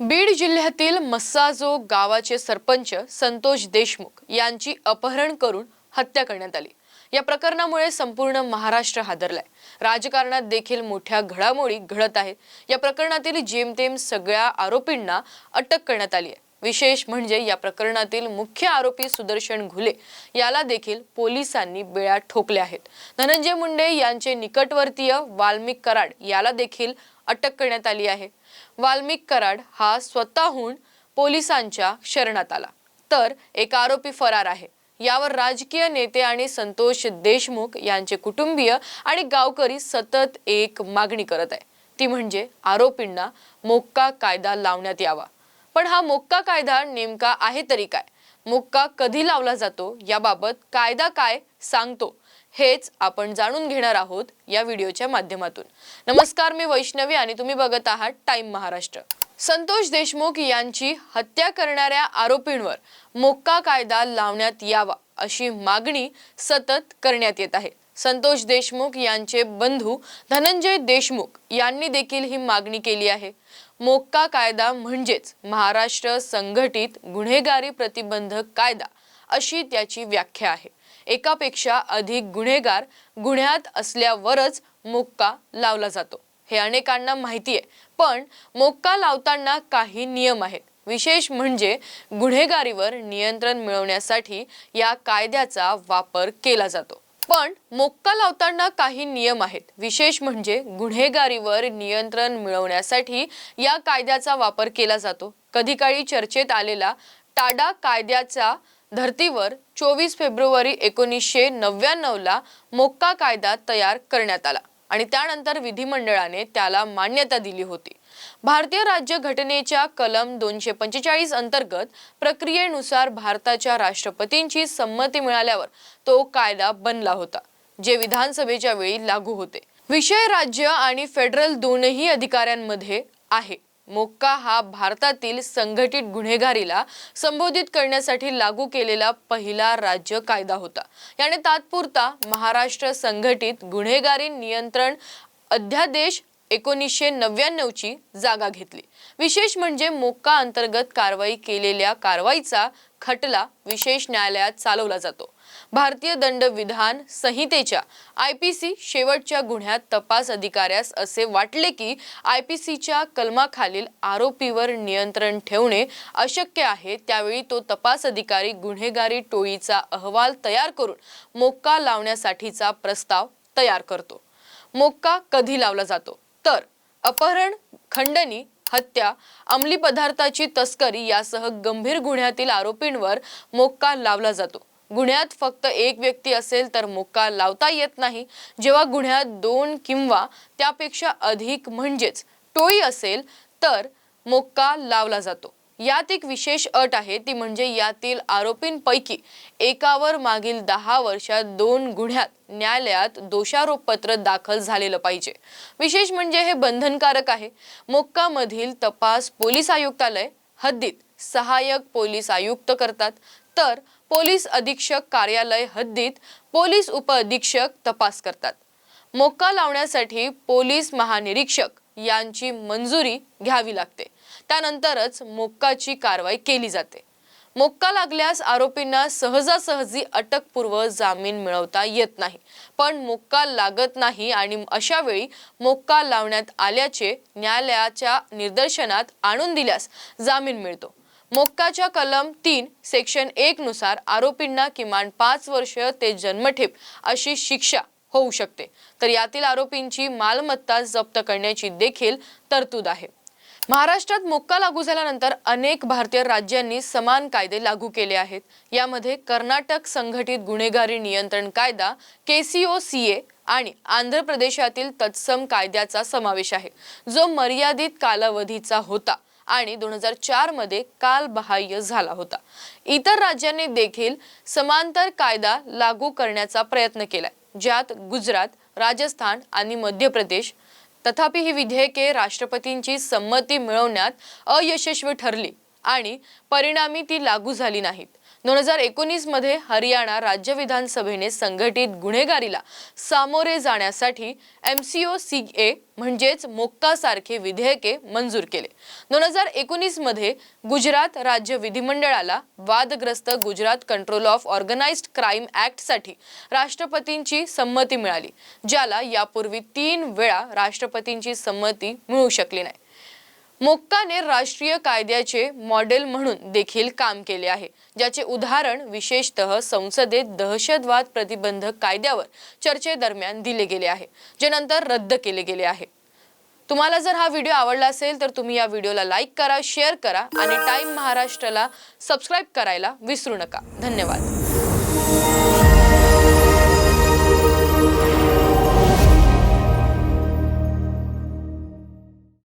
बीड जिल्ह्यातील मस्साजो गावाचे सरपंच संतोष देशमुख यांची अपहरण करून हत्या करण्यात आली. या प्रकरणामुळे संपूर्ण महाराष्ट्र हादरलाय. राजकारणात देखील मोठ्या घडामोडी घडत आहेत. या प्रकरणातील जेमतेम सगळ्या आरोपींना अटक करण्यात आली आहे. विशेष म्हणजे या प्रकरणातील मुख्य आरोपी सुदर्शन घुले याला देखील पोलिसांनी बेळा ठोकल्या आहेत. धनंजय मुंडे यांचे निकटवर्तीय वाल्मिक कराड याला देखील अटक करण्यात आली आहे. वाल्मिक कराड हा स्वतःहून पोलिसांच्या शरणात आला. तर एक आरोपी फरार आहे. यावर राजकीय नेते आणि संतोष देशमुख यांचे कुटुंबीय आणि गावकरी सतत एक मागणी करत आहे. ती म्हणजे आरोपींना मोक्का कायदा लावण्यात यावा. पण हा मोक्का कायदा नेमका आहे तरी काय? मोक्का कधी लावला जातो? याबाबत कायदा काय सांगतो? हेच आपण जाणून घेणार आहोत या व्हिडिओच्या माध्यमातून. नमस्कार मी वैष्णवी आणि तुम्ही बघत आहात टाइम महाराष्ट्र. संतोष देशमुख यांची हत्या करणाऱ्या आरोपींवर मोक्का कायदा लावण्यात यावा अशी मागणी सतत करण्यात येत आहे. संतोष देशमुख यांचे बंधू धनंजय देशमुख यांनी देखील ही मागणी केली आहे. मोक्का कायदा म्हणजेच महाराष्ट्र संघटित गुन्हेगारी प्रतिबंधक कायदा अशी त्याची व्याख्या आहे. एकापेक्षा अधिक गुन्हेगार गुन्ह्यात असल्यावरच मोक्का लावला जातो. हे अनेकांना माहिती आहे पण मोक्का लावताना काही नियम आहेत. विशेष म्हणजे गुन्हेगारीवर नियंत्रण मिळवण्यासाठी या कायद्याचा वापर केला जातो. पण मोक्का लावताना काही नियम आहेत. विशेष म्हणजे गुन्हेगारीवर नियंत्रण मिळवण्यासाठी या कायद्याचा वापर केला जातो. कधी काळी चर्चेत आलेला टाडा कायद्याचा धर्तीवर चोवीस फेब्रुवारी एकोणीसशे नव्याण्णवला मोक्का कायदा तयार करण्यात आला आणि त्यानंतर विधिमंडळाने त्याला मान्यता दिली होती. भारतीय राज्य घटनेच्या कलम दोनशे पंचेचाळीस अंतर्गत प्रक्रियेनुसार भारताच्या राष्ट्रपतींची संमती मिळाल्यावर तो कायदा बनला होता जे विधानसभेच्या वेळी लागू होते. विषय राज्य आणि फेडरल दोनही अधिकाऱ्यांमध्ये आहे. मोक्का हा भारतातील संघटित गुन्हेगारीला संबोधित करण्यासाठी लागू केलेला पहिला राज्य कायदा होता. याने तात्पुरता महाराष्ट्र संघटित गुन्हेगारी नियंत्रण अध्यादेश एकोणीसशे नव्याण्णवची जागा घेतली. विशेष म्हणजे मोक्का अंतर्गत कारवाई केलेल्या कारवाईचा खटला विशेष न्यायालयात चालवला जातो. भारतीय दंड विधान संहितेच्या आय पी सी शेवटच्या गुन्ह्यात तपास अधिकाऱ्यास असे वाटले की आय पी सीच्या कलमाखालील आरोपीवर नियंत्रण ठेवणे अशक्य आहे. त्यावेळी तो तपास अधिकारी गुन्हेगारी टोळीचा अहवाल तयार करून मोक्का लावण्यासाठीचा प्रस्ताव तयार करतो. मोक्का कधी लावला जातो? तर अपहरण खंडणी हत्या अंमली पदार्थाची तस्करी यासह गंभीर गुन्ह्यातील आरोपींवर मोक्का लावला जातो. गुन्ह्यात फक्त एक व्यक्ती असेल तर मुक्का लावता येत नाही. जेव्हा गुन्ह्यात दोन किंवा त्यापेक्षा अधिक म्हणजेच टोळी असेल तर मोक्का लावला जातो. यात एक विशेष अट आहे ती म्हणजे यातील आरोपींपैकी एकावर मागील दहा वर्षात दोन गुन्ह्यात न्यायालयात दोषारोपपत्र दाखल झालेलं पाहिजे. विशेष म्हणजे हे बंधनकारक आहे. मोक्कामधील तपास पोलीस आयुक्तालय हद्दीत सहाय्यक पोलीस आयुक्त करतात. तर पोलीस अधीक्षक कार्यालय हद्दीत पोलीस उपअधीक्षक तपास करतात. मोक्का लावण्यासाठी पोलीस महानिरीक्षक यांची मंजुरी घ्यावी लागते. त्यानंतरच मोक्काची कारवाई केली जाते. मोक्का लागल्यास आरोपींना सहजासहजी अटकपूर्व जामीन मिळवता येत नाही. पण मोक्का लागत नाही आणि अशा वेळी मोक्का लावण्यात आल्याचे न्यायालयाच्या निदर्शनात आणून दिल्यास जामीन मिळतो. मोक्काच्या कलम तीन सेक्शन एक नुसार आरोपींना किमान पाच वर्ष ते जन्मठेप अशी शिक्षा होऊ शकते. तर यातील आरोपींची मालमत्ता जप्त करण्याची देखील तरतूद आहे. महाराष्ट्रात मोक्का लागू झाल्यानंतर अनेक भारतीय राज्यांनी समान कायदे लागू केले आहेत. यामध्ये कर्नाटक संघटित गुन्हेगारी नियंत्रण कायदा केसीओ ए आणि आंध्र प्रदेशातील तत्सम कायद्याचा समावेश आहे जो मर्यादित कालावधीचा होता. आणि दोन हजार चारमध्ये कालबाह्य झाला होता. इतर राज्यांनी देखील समांतर कायदा लागू करण्याचा प्रयत्न केलाय. ज्यात गुजरात राजस्थान आणि मध्य प्रदेश तथापि ही विधेयके राष्ट्रपतींची संमती मिळवण्यात अयशस्वी ठरली आणि परिणामी ती लागू झाली नाहीत. दोन हजार एकोणीसमध्ये हरियाणा राज्य विधानसभेने संघटित गुन्हेगारीला सामोरे जाण्यासाठी M C O C A म्हणजेच मोक्कासारखे विधेयके मंजूर केले. दोन हजार एकोणीसमध्ये गुजरात राज्य विधिमंडळाला वादग्रस्त Gujarat control of organised crime ऍक्टसाठी राष्ट्रपतींची संमती मिळाली ज्याला यापूर्वी तीन वेळा राष्ट्रपतींची संमती मिळू शकली नाही. मोक्काने राष्ट्रीय कायद्याचे मॉडेल म्हणून देखील काम केले आहे ज्याचे उदाहरण विशेषतः संसदेत दहशतवाद प्रतिबंधक कायद्यावर चर्चेदरम्यान दिले गेले आहे जे नंतर रद्द केले गेले आहे. तुम्हाला जर हा व्हिडिओ आवडला असेल तर तुम्ही या व्हिडिओला लाईक करा शेअर करा आणि टाईम महाराष्ट्राला सबस्क्राईब करायला विसरू नका. धन्यवाद.